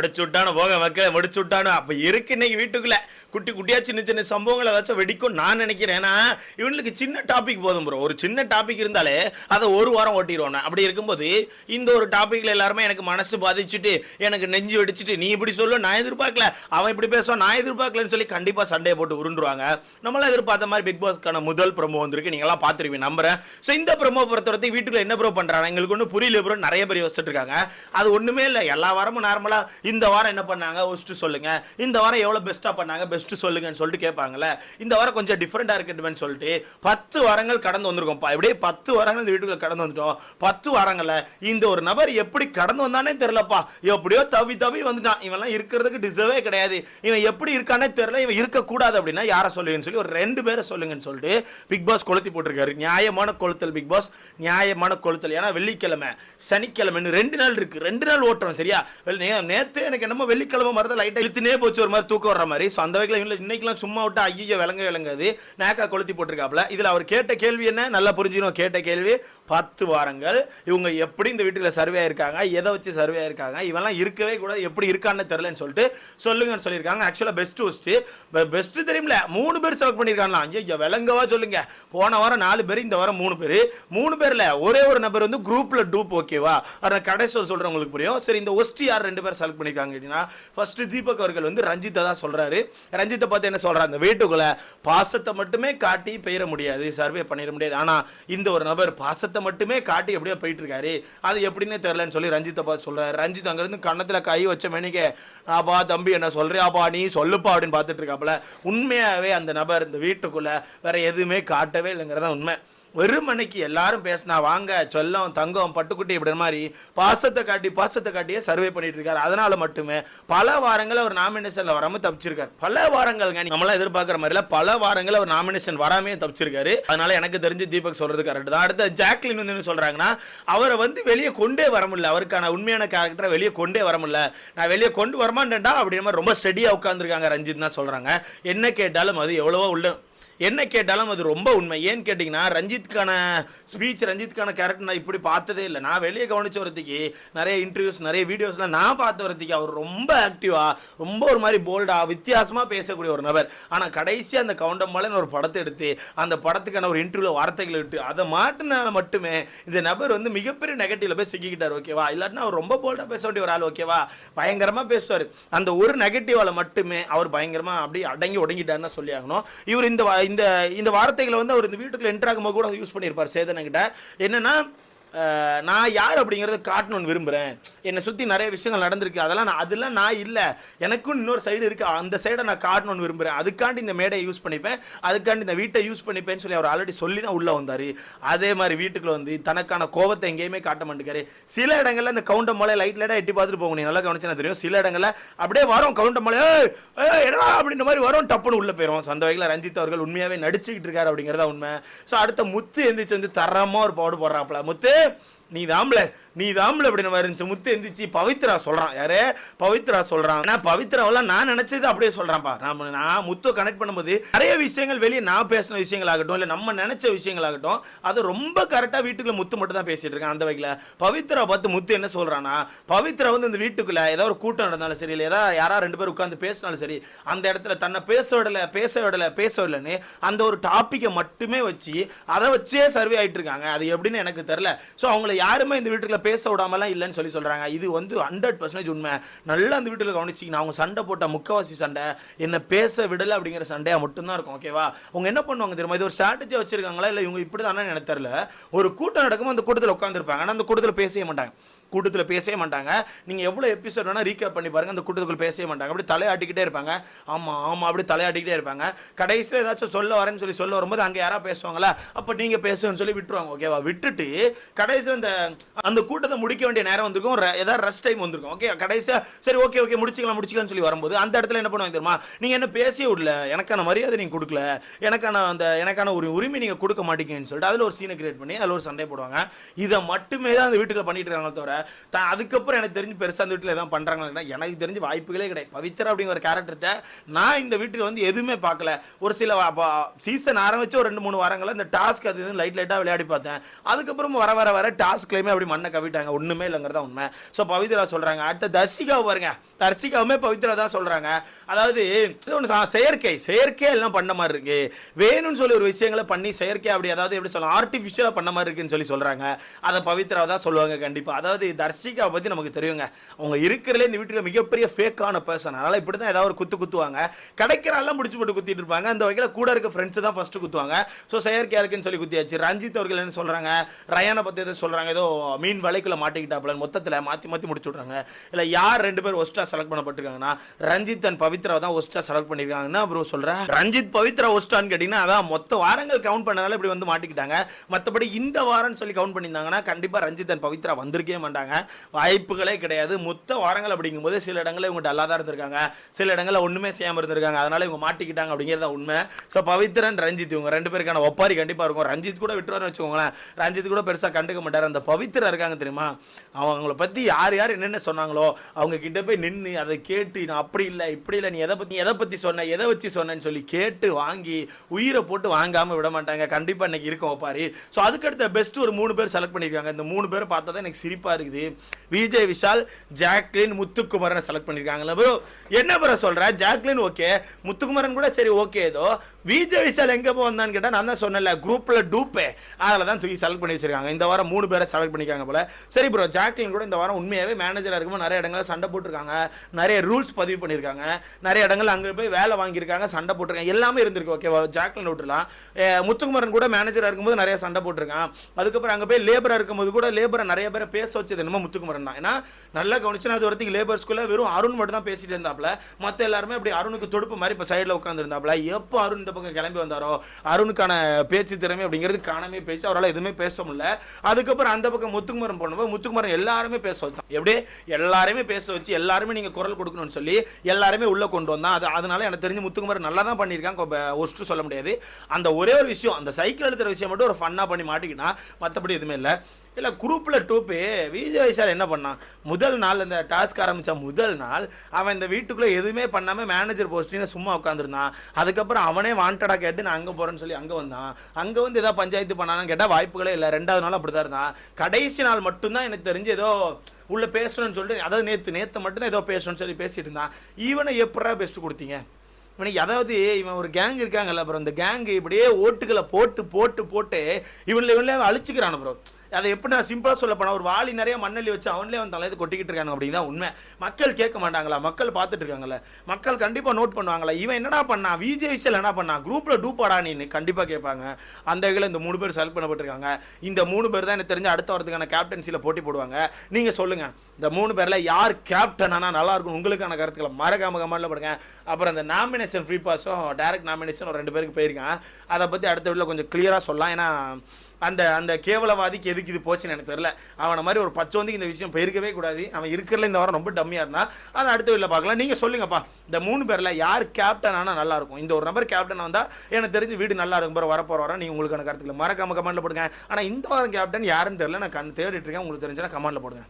முடிச்சு விட்டானு போக மக்களை முடிச்சு விட்டானு அப்போ இருக்கு இன்னைக்கு வீட்டுக்குள்ள. குட்டி குட்டியா சின்ன சின்ன சம்பவங்கள் ஏதாச்சும் வெடிக்கும் நான் நினைக்கிறேன். ஏன்னா இவனுக்கு சின்ன டாபிக் போதும் ப்ரோ ஒரு சின்ன டாபிக் இருந்தாலே அதை ஒரு வாரம் ஓட்டிடுவோம் அப்படி இருக்கும்போது இந்த ஒரு டாப்பிக்கில் எல்லாருமே எனக்கு மனசு பாதிச்சுட்டு எனக்கு நெஞ்சு வெடிச்சிட்டு நீ இப்படி சொல்ல நான் எதிர்பார்க்கல. அவன் இப்படி பேசுவான் நான் எதிர்பார்க்கலன்னு சொல்லி கண்டிப்பாக சண்டையை போட்டு உருண்டுருவாங்க. நம்மளாம் எதிர்பார்த்த மாதிரி பிக் பாஸ்க்கான முதல் ப்ரமோ வந்திருக்கு. நீங்களாம் பார்த்துருவீங்க நம்புறேன். ஸோ இந்த ப்ரோமோ பொறுத்தவரைக்கும் வீட்டுக்குள்ள என்ன ப்ரோ பண்ணுறாங்க எங்களுக்கு ஒன்றும் புரியல ப்ரோ நிறைய பேர் யோசிச்சுட்டு இருக்காங்க. அது ஒன்றுமே இல்லை. எல்லா வாரமும் நார்மலாக இந்த வாரம் என்ன பண்ணாங்க? ஒஸ்ட்டு சொல்லுங்க. இந்த வாரம் எவ்வளோ பெஸ்ட்டாக பண்ணாங்க? பெஸ்ட்டு சொல்லுங்கன்னு சொல்லிட்டு கேட்பாங்கல்ல. இந்த வாரம் கொஞ்சம் டிஃப்ரெண்ட்டாக இருக்கட்டும்னு சொல்லிட்டு பத்து வாரங்கள் கடந்து வந்திருக்கோம்ப்பா. இப்படியே பத்து வாரங்கள் இந்த வீட்டுக்குள்ள கடந்து வந்துட்டோம். பத்து வாரங்களை இந்த ஒரு நபர் எப்படி கடந்து வந்தானே தெரிலப்பா எப்படியோ தவி தவி வந்துட்டான். இவன்லாம் இருக்கிறதுக்கு டிசர்வே கிடையாது. இவன் எப்படி இருக்கானே தெரில இவன் இருக்கக்கூடாது அப்படின்னா யாரை சொல்லுங்கன்னு சொல்லி ஒரு ரெண்டு பேரை சொல்லுங்கன்னு சொல்லிட்டு பிக் பாஸ் கொளுத்தி போட்டிருக்காரு. நியாயமான கொளுத்தல் பிக் பாஸ் நியாயமான கொளுத்தல். ஏன்னா வெள்ளிக்கிழமை சனிக்கிழமைன்னு ரெண்டு நாள் இருக்கு. ரெண்டு நாள் ஓட்டுறோம் சரியா? நேற்று எனக்கு என்னமோ வெள்ளிக்கிழமை மாதிரி தான் லைட்டா இழுத்துனே போச்சு ஒரு மாதிரி தூக்கம் வர்ற மாதிரி. ஸோ அந்த வகையில் இன்னைக்கெல்லாம் சும்மா விட்டு ஐயோ விளங்க விளங்காது. நேக்கா கொளுத்தி போட்டிருக்காப்ல இதுல அவர் கேட்ட கேள்வி என்ன? நல்லா புரிஞ்சுக்கணும் கேட்ட கேள்வி. பத்து வாரங்கள். இவங்க எப்படி இந்த வீட்டுல சர்வே ஆயிருக்காங்க? எதை வச்சு சர்வே ஆயிருக்காங்க? இவெல்லாம் இருக்கவே கூட எப்படி இருக்கான்னு தெரியலன்னு சொல்லிட்டு சொல்லுங்கன்னு சொல்லியிருக்காங்க. ஆக்சுவலா பெஸ்ட் ஹோஸ்ட் பெஸ்ட் தெரியுமில்ல மூணு பேர் செலக்ட் பண்ணியிருக்காங்களா ஐயோ விளங்கவா சொல்லுங்க. போன வாரம் நாலு பேர் இந்த வாரம் மூணு பேர். மூணு பேர்ல ஒரே ஒரு நபர் வந்து குரூப்ல டூப் ஓகேவா அதை கடைசி சொல்கிறவங்களுக்கு புரியும். சரி இந்த ஒஸ்ட் யார்? ரெண்டு பேர் செலக்ட் பண்ணியிருக்காங்க அப்படின்னா ஃபர்ஸ்ட் தீபக் அவர்கள் வந்து ரஞ்சித்தை தான் சொல்றாரு. ரஞ்சித்தை பார்த்து என்ன சொல்றாரு? அந்த வீட்டுக்குள்ளே பாசத்தை மட்டுமே காட்டி பெயர முடியாது சர்வே பண்ணிட முடியாது. ஆனா இந்த ஒரு நபர் பாசத்தை மட்டுமே காட்டி எப்படியோ போயிட்டு இருக்காரு அது எப்படின்னே தெரிலன்னு சொல்லி ரஞ்சித்தை பார்த்து சொல்றாரு. ரஞ்சித் அங்கேருந்து கன்னத்துல கை வச்ச மேனிக்கு ஆபா தம்பி என்ன சொல்றியாப்பா நீ சொல்லுப்பா அப்படின்னு பார்த்துட்டு இருக்காப்புல. உண்மையாவே அந்த நபர் இந்த வீட்டுக்குள்ளே வேற எதுவுமே காட்டவே இல்லைங்கிறதான் உண்மை. வெறுமனைக்கு எல்லாரும் பேசினா வாங்க சொல்லம் தங்கம் பட்டுக்குட்டி இப்படி மாதிரி பாசத்தை காட்டி பாசத்தை காட்டியே சர்வே பண்ணிட்டு இருக்காரு. அதனால மட்டுமே பல வாரங்கள் அவர் நாமினேஷன்ல வராம தப்பிச்சிருக்காரு. பல வாரங்கள் நம்மளாம் எதிர்பார்க்குற மாதிரில பல வாரங்கள் அவர் நாமினேஷன் வராமே தப்பிச்சிருக்காரு. அதனால எனக்கு தெரிஞ்சு தீபக் சொல்றது கரெக்ட் தான். அடுத்த ஜாக்லின் வந்து என்ன சொல்றாங்கன்னா அவரை வந்து வெளியே கொண்டே வர முடியல. அவருக்கான உண்மையான கேரக்டரை வெளியே கொண்டே வர முடியல. நான் வெளியே கொண்டு வரமாட்டேன்டா அப்படின்ற மாதிரி ரொம்ப ஸ்டடியா உட்காந்துருக்காங்க ரஞ்சித் தான் சொல்றாங்க. என்ன கேட்டாலும் அது எவ்வளவோ உள்ள என்ன கேட்டாலும் அது ரொம்ப உண்மை. ஏன்னு கேட்டிங்கன்னா ரஞ்சித்கான ஸ்பீச் ரஞ்சித்கான கேரக்டர் நான் இப்படி பார்த்ததே இல்லை. நான் வெளியே கவனிச்ச வரதுக்கு நிறைய இன்டர்வியூஸ் நிறைய வீடியோஸ்லாம் நான் பார்த்த வரதுக்கு அவர் ரொம்ப ஆக்டிவாக ரொம்ப ஒரு மாதிரி போல்டாக வித்தியாசமாக பேசக்கூடிய ஒரு நபர். ஆனால் கடைசியாக அந்த கவுண்டம்பாலன் ஒரு படத்தை எடுத்து அந்த படத்துக்கான ஒரு இன்டர்வியூவில் வார்த்தைகள் விட்டு அதை மாட்டினால மட்டுமே இந்த நபர் வந்து மிகப்பெரிய நெகட்டிவ்ல போய் சிக்கிக்கிட்டார் ஓகேவா இல்லாட்டினா அவர் ரொம்ப போல்டாக பேச வேண்டிய ஒரு ஆள் ஓகேவா பயங்கரமாக பேசுவார். அந்த ஒரு நெகட்டிவால் மட்டுமே அவர் பயங்கரமாக அப்படியே அடங்கி ஒடுங்கிட்டாருன்னு தான் சொல்லி ஆகணும். இவர் இந்த இந்த இந்த வார்த்தைகளை வந்து அவர் இந்த வீட்டுக்குள்ள என்ட்ராகும் போது கூட யூஸ் பண்ணியிருப்பார் சேதனங்கிட்ட. என்னன்னா நான் யார் அப்படிங்கிறத காட்டணும்னு விரும்புகிறேன் என்னை சுற்றி நிறைய விஷயங்கள் நடந்திருக்கு. அதெல்லாம் நான் அதெல்லாம் நான் இல்லை. எனக்கும் இன்னொரு சைடு இருக்குது அந்த சைடை நான் காட்டணும்னு விரும்புகிறேன் அதுக்காண்டி இந்த மேடையை யூஸ் பண்ணிப்பேன். அதுக்காண்டி இந்த வீட்டை யூஸ் பண்ணிப்பேன்னு சொல்லி அவர் ஆல்ரெடி சொல்லி தான் உள்ளே வந்தார். அதே மாதிரி வீட்டுக்குள்ள வந்து தனக்கான கோபத்தை எங்கேயுமே காட்ட மாட்டேங்காரு சில இடங்களில் இந்த கவுண்ட மலை லைட் லைட்டாக எட்டி பார்த்துட்டு போங்க நீ நல்லா கவனிச்சா தெரியும். சில இடங்களில் அப்படியே வரும் கவுண்ட மலை என்னடா அப்படின்ற மாதிரி வரும் டப்புன்னு உள்ள போயிடும் So, அந்த வகையில் ரஞ்சித் அவர்கள் உண்மையாகவே நடிச்சுக்கிட்டு இருக்காரு அப்படிங்கிறதா உண்மை. ஸோ அடுத்த முத்து எந்திரிச்சு வந்து தரமாக ஒரு பாடு போடுறாப்புல. முத்து! நீ தாம்ல நீ தாம்ல அப்படின்னு இருந்துச்சு. முத்து எந்திரிச்சு பவித்ரா சொல்கிறான் யாரு? பவித்ரா சொல்கிறான் ஆனா பவித்ராவெல்லாம் நான் நினச்சது அப்படியே சொல்கிறேன்ப்பா நான் நான் முத்துவை கனெக்ட் பண்ணும்போது நிறைய விஷயங்கள் வெளியே நான் பேசின விஷயங்களாகட்டும் இல்லை நம்ம நினச்ச விஷயங்களாகட்டும் அது ரொம்ப கரெக்டாக வீட்டுக்குள்ளே முத்து மட்டும் தான் பேசிகிட்டு இருக்கேன் அந்த வகையில். பவித்ரா பார்த்து முத்து என்ன சொல்றானா பவித்ரா வந்து இந்த வீட்டுக்குள்ளே ஏதோ ஒரு கூட்டம் நடந்தாலும் சரி இல்லை ஏதாவது யாராவது ரெண்டு பேர் உட்காந்து பேசினாலும் சரி அந்த இடத்துல தன்னை பேச விடலை பேச விடலை பேச விடலன்னு அந்த ஒரு டாப்பிக்கை மட்டுமே வச்சு அதை வச்சே சர்வே ஆகிட்டு இருக்காங்க. அது எப்படின்னு எனக்கு தெரியல. ஸோ அவங்கள யாருமே இந்த வீட்டுக்குள்ள பேச விடாமலாம் இல்லைன்னு சொல்லி சொல்றாங்க. இது வந்து ஹண்ட்ரட் பர்சன்டேஜ் உண்மை. நல்லா அந்த வீட்டில் கவனிச்சிங்கன்னா அவங்க சண்டை போட்ட முக்கவாசி சண்டை என்ன பேச விடலை அப்படிங்கிற சண்டையா மட்டும்தான் இருக்கும் ஓகேவா அவங்க என்ன பண்ணுவாங்க தெரியுமா? இது ஒரு ஸ்ட்ராட்டஜி வச்சிருக்காங்களா? இல்லை இவங்க இப்படி தானே எனக்கு தெரியல. ஒரு கூட்டம் நடக்கும் அந்த கூட்டத்தில் உட்காந்துருப்பாங்க ஆனால் அந்த கூட்டத்தில் பேசவே மாட்டாங்க. கூட்டத்தில் பேசவே மாட்டாங்க. நீங்கள் எவ்வளோ எபிசோட் வேணால் ரீகேப் பண்ணி பாருங்கள் அந்த கூட்டத்துக்குள்ள பேசவே மாட்டாங்க. அப்படி தலையாட்டிக்கிட்டே இருப்பாங்க. ஆமாம் ஆமாம் அப்படி தலையாட்டிக்கிட்டே இருப்பாங்க. கடைசியில் ஏதாச்சும் சொல்ல வரேன்னு சொல்லி சொல்ல வரும்போது அங்கே யாராவது பேசுவாங்களா? அப்போ நீங்கள் பேசுன்னு சொல்லி விட்டுருவாங்க ஓகேவா விட்டுட்டு கடைசியில் அந்த அந்த கூட்டத்தை முடிக்க வேண்டிய நேரம் வந்திருக்கும். ஏதாவது ரெஸ்ட் டைம் வந்திருக்கும் ஓகே கடைசியாக சரி ஓகே ஓகே முடிச்சிக்கலாம் முடிச்சிக்கலாம்னு சொல்லி வரும்போது அந்த இடத்துல என்ன பண்ணுவாங்க தெரியுமா? நீங்கள் என்ன பேசியே விடல. எனக்கான மரியாதை நீங்கள் கொடுக்கல. எனக்கான அந்த எனக்கான ஒரு உரிமை நீங்கள் கொடுக்க மாட்டீங்கன்னு சொல்லிட்டு அதில் ஒரு சீனை கிரியேட் பண்ணி அதில் ஒரு சண்டை போடுவாங்க. இதை மட்டுமே தான் அந்த வீட்டுக்குள்ள பண்ணிட்டு இருக்காங்க தவிர தான் அதுக்கப்புறம் எனக்கு தெரிஞ்சு பெருசாக அந்த வீட்டில் எதாவது பண்ணுறாங்களா எனக்கு தெரிஞ்சு வாய்ப்புகளே கிடையாது. பவித்ரா அப்படிங்கிற ஒரு கேரக்டர்கிட்ட நான் இந்த வீட்டில் வந்து எதுவுமே பார்க்கல. ஒரு சில சீசன் ஆரம்பித்து ஒரு ரெண்டு மூணு வாரங்களில் இந்த டாஸ்க் அது இது லைட் லைட்டாக விளையாடி பார்த்தேன். அதுக்கப்புறம் வர வர வர டாஸ்க்லேயுமே அப்படி மண்ணை கவிட்டாங்க. ஒன்றுமே இல்லைங்கிறதா உண்மை. ஸோ பவித்ரா சொல்கிறாங்க அடுத்த தர்சிகாவை பாருங்க. தர்சிகாவுமே பவித்ரா தான் சொல்கிறாங்க அதாவது இது ஒன்று செயற்கை செயற்கை எல்லாம் பண்ண மாதிரி இருக்கு. வேணும்னு சொல்லி ஒரு விஷயங்களை பண்ணி செயற்கை அப்படி அதாவது எப்படி சொல்லலாம் ஆர்டிஃபிஷியலாக பண்ண மாதிரி இருக்குன்னு சொல்லி சொல்கிறாங்க அதை பவித்ரா தான் சொல்லுவாங்க கண்டிப்பாக அதாவது தர்ஷிகா பற்றி நமக்கு தெரியுங்க. அவங்க இருக்கிறதுல இந்த வீட்டில் மிகப்பெரிய ஃபேக்கான பர்சன் அதனால் இப்படி தான் ஏதாவது ஒரு குத்து குத்துவாங்க. கிடைக்கிறாலாம் பிடிச்சி போட்டு குத்திட்டு இருப்பாங்க. அந்த வகையில் கூட இருக்க ஃப்ரெண்ட்ஸ் தான் ஃபஸ்ட்டு குத்துவாங்க. ஸோ செயற்கையாக இருக்குன்னு சொல்லி குத்தியாச்சு ரஞ்சித் அவர்கள் என்ன சொல்கிறாங்க ரயானை பற்றி எதோ சொல்கிறாங்க ஏதோ மீன் வலைக்குள்ள மாட்டிக்கிட்டாப்புல மொத்தத்தில் மாற்றி மாற்றி முடிச்சு விட்றாங்க. இல்லை யார் ரெண்டு பேர் ஒஸ்ட்டாக செலக்ட் பண்ணப்பட்டிருக்காங்கன்னா ரஞ்சித் அண்ட் பவித்ரா தான் ஒஸ்ட்டாக செலக்ட் பண்ணியிருக்காங்கன்னா ப்ரோ சொல்கிறேன் ரஞ்சித் பவித்ரா ஒஸ்டான்னு கேட்டிங்கன்னா அதான் மொத்த வாரங்கள் கவுண்ட் பண்ணனால இப்படி வந்து மாட்டிக்கிட்டாங்க. மற்றபடி இந்த வாரம்னு சொல்லி கவுண்ட் பண்ணியிருந்தாங்கன்னா கண்டிப்பாக ரஞ்சித் அண்ட் பவித்ரா வந்திருக்கவே மாட்டாங்க. வாய்ப்புகளே கிடையாது. மொத்த வாரங்கள் அப்படிங்கும்போது சில இடங்களில் இவங்க டல்லாக தான் இருந்திருக்காங்க. சில இடங்களில் ஒன்றுமே செய்யாமல் இருந்திருக்காங்க. அதனால இவங்க மாட்டிக்கிட்டாங்க அப்படிங்கிறது தான் உண்மை. ஸோ பவித்ரன் ரஞ்சித் இவங்க ரெண்டு பேருக்கான ஒப்பாரி கண்டிப்பாக இருக்கும். ரஞ்சித் கூட விட்டுருவாருன்னு வச்சுக்கோங்களேன். ரஞ்சித் கூட பெருசாக கண்டுக்க மாட்டார். அந்த பவித்ரா இருக்காங்க தெரியுமா? அவங்கள பற்றி யார் யார் என்னென்ன சொன்னாங்களோ அவங்க கிட்ட போய் நின்று அதை கேட்டு நான் அப்படி இல்லை இப்படி இல்லை நீ எதை பற்றி எதை பற்றி சொன்ன எதை வச்சு சொன்னேன்னு சொல்லி கேட்டு வாங்கி உயிரை போட்டு வாங்காமல் விட மாட்டாங்க. கண்டிப்பாக இன்னைக்கு இருக்கும் ஒப்பாரி. ஸோ அதுக்கடுத்த பெஸ்ட் ஒரு மூணு பேர் செலக்ட் பண்ணியிருக்காங்க. இந்த மூணு பேர் பார்த்தா தான் எனக்கு சிரிப்பாக இருக்குது. விஜய் விஷால் ஜாக்லின் முத்துக்குமரனை செலக்ட் பண்ணியிருக்காங்களா ப்ரோ என்ன ப்ரோ சொல்கிற ஜாக்லின் ஓகே முத்துக்குமரன் கூட சரி ஓகே ஏதோ. விஜய் விஷால் எங்கே போந்தான்னு கேட்டால் நான் தான் சொன்னேன்ல குரூப்பில் டூப்பே அதில் தான் தூக்கி செலக்ட் பண்ணி வச்சிருக்காங்க. இந்த வாரம் மூணு பேரை செலக்ட் பண்ணியிருக்காங்க போல. சரி ப்ரோ ஜாக்லின் கூட இந்த வாரம் உண்மையாகவே மேனேஜராக இருக்கும்போது நிறைய இடங்களில் சண்டை போட்டிருக்காங்க. நிறைய ரூல்ஸ் பதிவு பண்ணியிருக்காங்க நிறைய இடங்கள் அங்கே போய் வேலை வாங்கியிருக்காங்க சண்டை போட்டிருக்காங்க. எல்லாமே இருந்திருக்கு ஓகேவா ஜாக்லின் விட்டுலாம் முத்துக்குமரன் கூட மேனேஜராக இருக்கும்போது நிறைய சண்டை போட்டிருக்கான். அதுக்கப்புறம் அங்கே போய் லேபராக இருக்கும்போது கூட லேபரை நிறைய பேரை பேச என்னமோ முத்துக்குமரன் தான். ஏன்னா நல்லா கவனிச்சுன்னா அது வரைக்கும் லேபர் ஸ்கூலில் வெறும் அருண் மட்டும் தான் பேசிட்டு இருந்தாப்ல. மற்ற எல்லாருமே அப்படி அருணுக்கு தொடுப்பு மாதிரி இப்போ சைடில் உட்காந்துருந்தாப்ல எப்போ அருண் இந்த பக்கம் கிளம்பி வந்தாரோ அருணுக்கான பேச்சு திறமை அப்படிங்கிறது காணாமே பேச்சு அவரால் எதுவுமே பேச முடியல. அதுக்கப்புறம் அந்த பக்கம் முத்துக்குமரன் போனப்போ முத்துக்குமரன் எல்லாருமே பேச வச்சான். எப்படி எல்லாருமே பேச வச்சு எல்லாருமே நீங்கள் குரல் கொடுக்கணும்னு சொல்லி எல்லாருமே உள்ளே கொண்டு வந்தான். அது அதனால எனக்கு தெரிஞ்சு முத்துக்குமரன் நல்லா தான் பண்ணியிருக்காங்க ஒஸ்ட்டு சொல்ல முடியாது. அந்த ஒரே ஒரு விஷயம் அந்த சைக்கிள் எடுத்துகிற விஷயம் மட்டும் ஒரு ஃபன்னாக பண்ணி மாட்டிக்கினா மற்றபடி எதுவுமே இல்லை. இல்லை குரூப்பில் டூப்பு விஜய் வைசால் என்ன பண்ணான்? முதல் நாள் இந்த டாஸ்க் ஆரம்பித்த முதல் நாள் அவன் இந்த வீட்டுக்குள்ளே எதுவுமே பண்ணாமல் மேனேஜர் போஸ்டிங்க சும்மா உட்காந்துருந்தான் அதுக்கப்புறம் அவனே வாண்டடாக கேட்டு நான் அங்கே போகிறேன்னு சொல்லி அங்கே வந்தான். அங்கே வந்து ஏதாவது பஞ்சாயத்து பண்ணான்னு கேட்டால் வாய்ப்புகளே இல்லை. ரெண்டாவது நாள் அப்படி தான் இருந்தான். கடைசி நாள் மட்டும்தான் எனக்கு தெரிஞ்சு ஏதோ உள்ளே பேசணும்னு சொல்லிட்டு அதாவது நேற்று நேற்று மட்டும்தான் ஏதோ பேசணும்னு சொல்லி பேசிட்டு இருந்தான். ஈவனை எப்படா பெஸ்ட்டு கொடுத்தீங்க? இவனுக்கு அதாவது இவன் ஒரு கேங் இருக்காங்கல்ல அப்புறம் இந்த கேங் இப்படியே ஓட்டுகளை போட்டு போட்டு போட்டு இவனில் இவனில் அழிச்சிக்கிறான் ப்ரோ அதை எப்படி நான் சிம்பிளாக சொல்ல போனால் ஒரு வாளி நிறைய மண்ணள்ளி வச்சு அவன்லேயே வந்து தலையை கொட்டிக்கிட்டு இருக்காங்க அப்படிதான் உண்மை. மக்கள் கேட்க மாட்டாங்களா? மக்கள் பார்த்துட்டு இருக்காங்கல்ல. மக்கள் கண்டிப்பாக நோட் பண்ணுவாங்களா? இவன் என்னடா பண்ணா? விஜய் விஷயம் என்ன பண்ணா? குரூப்பில் டூப்பாடா நீ கண்டிப்பாக கேட்பாங்க. அந்த வகையில் இந்த மூணு பேர் செலக்ட் பண்ணப்பட்டிருக்காங்க. இந்த மூணு பேர் தான் எனக்கு தெரிஞ்ச அடுத்த வரதுக்கான கேப்டன்சியில் போட்டி போடுவாங்க. நீங்கள் சொல்லுங்கள் இந்த மூணு பேரில் யார் கேப்டன் ஆனால் நல்லா இருக்கும் உங்களுக்கான கருத்துக்களை மறக்காம கமெண்ட்ல போடுங்க. அப்புறம் இந்த நாமினேஷன் ஃப்ரீ பாஸும் டைரக்ட் நாமினேஷன் ஒரு ரெண்டு பேருக்கு போயிருக்கேன். அதை பற்றி அடுத்த வீட்டில் கொஞ்சம் கிளியராக சொல்லலாம். ஏன்னா அந்த அந்த கேவலவாதிக்கு எதுக்கு இது போச்சுன்னு எனக்கு தெரியல. அவனை மாதிரி ஒரு பச்சோந்திக்கு இந்த விஷயம் போயிருக்கவே கூடாது. அவன் இருக்கிறதுல இந்த வாரம் ரொம்ப டம்மியாக இருந்தான் அதை அடுத்த வீட்டில் பார்க்கலாம். நீங்கள் சொல்லுங்கப்பா இந்த மூணு பேரில் யார் கேப்டன் ஆனால் நல்லாயிருக்கும் இந்த ஒரு நம்பர் கேப்டன் வந்தால் எனக்கு தெரிஞ்சு வீடு நல்லா இருக்கும் பிறகு வரப்போகிற வரோம். நீங்கள் உங்களுக்கான கருத்துக்களை மறக்காம கமெண்ட்டில் போடுங்க. ஆனால் இந்த வாரம் கேப்டன் யாருன்னு தெரியல. நான் கண் தேடிட்டு இருக்கேன். உங்களுக்கு தெரிஞ்சுன்னா கமெண்ட்டில் போடுங்க.